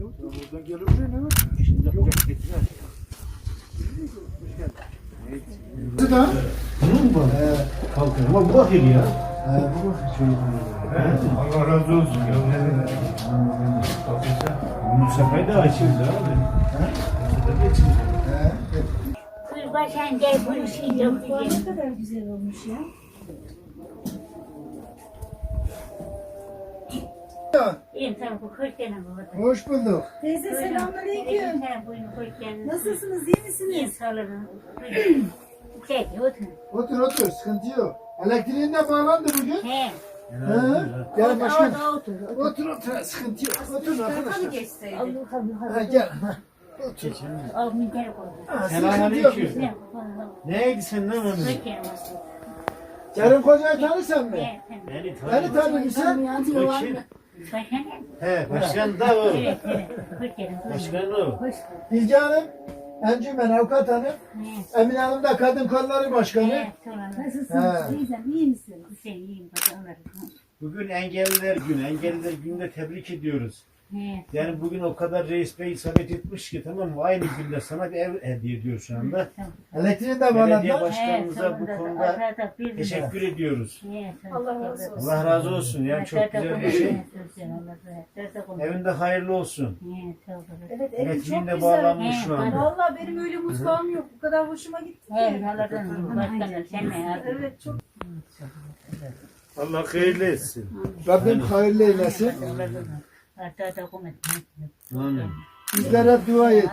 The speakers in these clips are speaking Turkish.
Buradan gelir buraya ne var? Şimdi yapacak getirir. Siz de? Bunun mu var? Kalkın ama bu bakır ya. He, bu bak şöyle. Allah razı olsun ya. Bu sefer de açıldı abi. Bu sefer de açıldı. He. Kırbaçan gel bu yok Bu diye. ne kadar güzel olmuş ya. İyiyim sana bu hoş geldin. Hoş bulduk. Teyze selamünaleyküm. Sen buyurun hoş geldin. Nasılsınız? iyi İyiyim misiniz? sağ olun. Çek otur. Otur otur sıkıntı yok. Elektriğin de bağlandı bugün. He. He. Gel başkan. Orada otur. Otur otur sıkıntı yok. Otur arkadaşlar. Allah Allah Ha, Allah. gel. Ha, Otur. Al minder koy. Ha, sıkıntı yok. Selamünaleyküm. Ne? Neydi sen lan Hoş onu? geldin. Kerim Koca'yı tanırsan mı? He, sen- Beni Beni tanır mısın? Başkan ne? He başkan da o. Evet, evet. Hoş geldin. Başkan o. Hoş. Bilge Hanım, Encümen Avukat Hanım, He. Emine Hanım da Kadın Kolları Başkanı. Olun. He. Nasılsınız? Teyzem iyi misin? Sen iyiyim. Bugün engelliler günü. Engelliler gününde tebrik ediyoruz. He. Yani bugün o kadar reis bey isabet etmiş ki tamam mı? Aynı günde sana bir ev hediye ediyor şu anda. Elektriğin de Belediye bağlandı. başkanımıza bu konuda teşekkür ediyoruz. Allah razı olsun. Allah razı olsun. Yani çok güzel bir şey. Evinde hayırlı olsun. Evet evim çok Elektriğin de güzel. bağlanmış şu anda. Vallahi benim öyle mutfağım yok. Bu kadar hoşuma gitti ki. Evet çok Allah hayırlı etsin. Rabbim hayırlı eylesin. Amin. Bizlere dua et.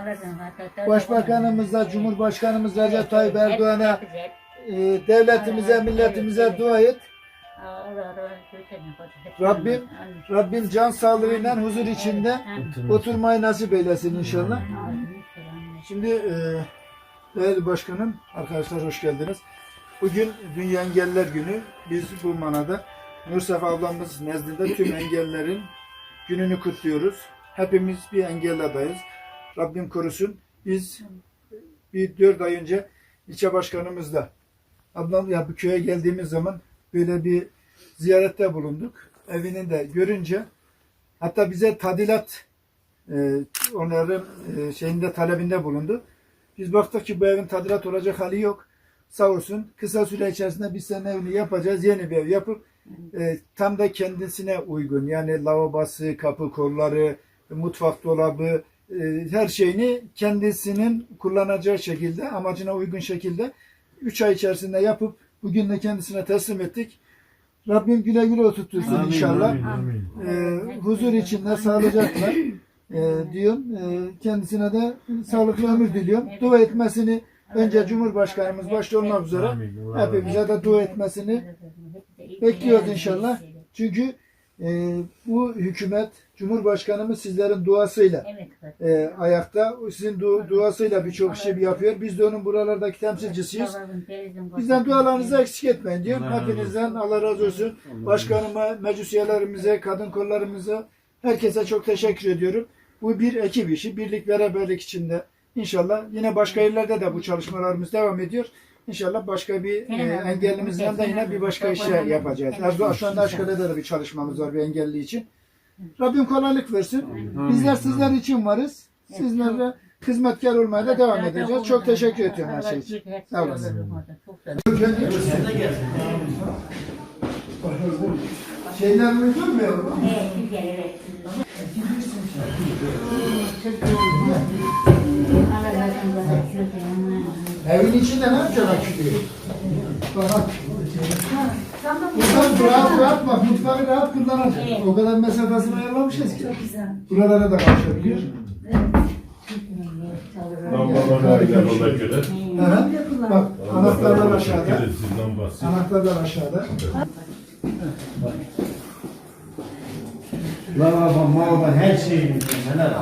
Başbakanımıza, Cumhurbaşkanımıza Recep Tayyip Erdoğan'a, e, devletimize, milletimize dua et. Rabbim Rabbim can sağlığıyla huzur içinde oturmayı nasip eylesin inşallah. Şimdi e, değerli başkanım, arkadaşlar hoş geldiniz. Bugün Dünya Engelliler Günü. Biz bu manada Nursefa ablamız nezdinde tüm engellerin gününü kutluyoruz. Hepimiz bir engelli adayız. Rabbim korusun. Biz bir dört ay önce ilçe başkanımızla ablam ya bu köye geldiğimiz zaman böyle bir ziyarette bulunduk. Evini de görünce hatta bize tadilat e, onların e, şeyinde talebinde bulundu. Biz baktık ki bu evin tadilat olacak hali yok. Sağ olsun kısa süre içerisinde biz senin evini yapacağız. Yeni bir ev yapıp e, tam da kendisine uygun yani lavabosu, kapı kolları, mutfak dolabı e, her şeyini kendisinin kullanacağı şekilde amacına uygun şekilde 3 ay içerisinde yapıp bugün de kendisine teslim ettik. Rabbim güle güle oturtursun inşallah. amin, amin. E, huzur içinde sağlıcakla e, diyorum. E, kendisine de sağlıklı ömür diliyorum. Dua etmesini önce Cumhurbaşkanımız başta olmak üzere Amin. Hepimize de dua etmesini bekliyoruz inşallah. Çünkü e, bu hükümet, Cumhurbaşkanımız sizlerin duasıyla Evet. e, ayakta. Sizin du- duasıyla birçok şey yapıyor. Biz de onun buralardaki temsilcisiyiz. Bizden dualarınızı eksik etmeyin razı Hepinizden Allah razı olsun. Başkanıma, meclis üyelerimize, kadın kollarımıza, herkese çok teşekkür ediyorum. Bu bir ekip işi, birlik beraberlik içinde. İnşallah yine başka yerlerde de bu çalışmalarımız devam ediyor. İnşallah başka bir e, engellimizden de yine bir başka işe yapacağız. Erdoğan şu anda Aşkale'de de bir çalışmamız var bir engelli için. Rabbim kolaylık versin. Bizler sizler için varız. Sizlerle hizmetkar olmaya da devam edeceğiz. Çok teşekkür ediyorum her şey için. Sağ olasın. Şeyden uydun mu yavrum? Evin içinde ne yapacaksın akülüyü? Bak. Buradan rahat rahat bak mutfağı rahat kullanacak. O kadar mesafesini ayarlamışız ki. Buralara da başlayabiliyor. Lambalar ayrı ona göre. Evet. Bak anahtarlar aşağıda. Anahtarlar aşağıda. Lavabo, mavabo her şeyi neler?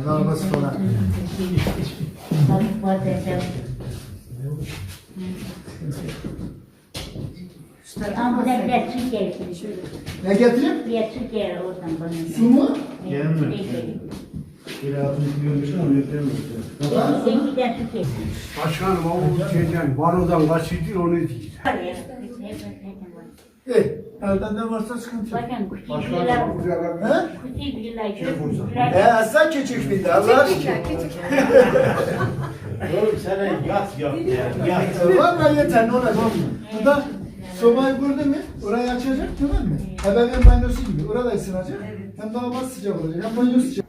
Ee, Lavabosu falan. Ama buradan biraz su gerekir. Ne getireyim? Biraz su gelir oradan bana. Su mu? Gelme. Bir altını görmüş ama yeterli. Sen giden su getir. Başkanım o şeyden barodan kaçırdı onu değil. Var ya. Elden ne varsa sıkıntı yok. Bakın küçük biriler, He? küçük biriler, küçük E biriler. asla küçük bildi Allah aşkına. Oğlum sana yat yat yani yat. Vallahi yeter ne olacak? Bu da sobayı kurdu mu orayı açacak tamam mı? Ebeveyn banyosu gibi orada ısınacak. Hem daha sıcak olacak hem banyo sıcak.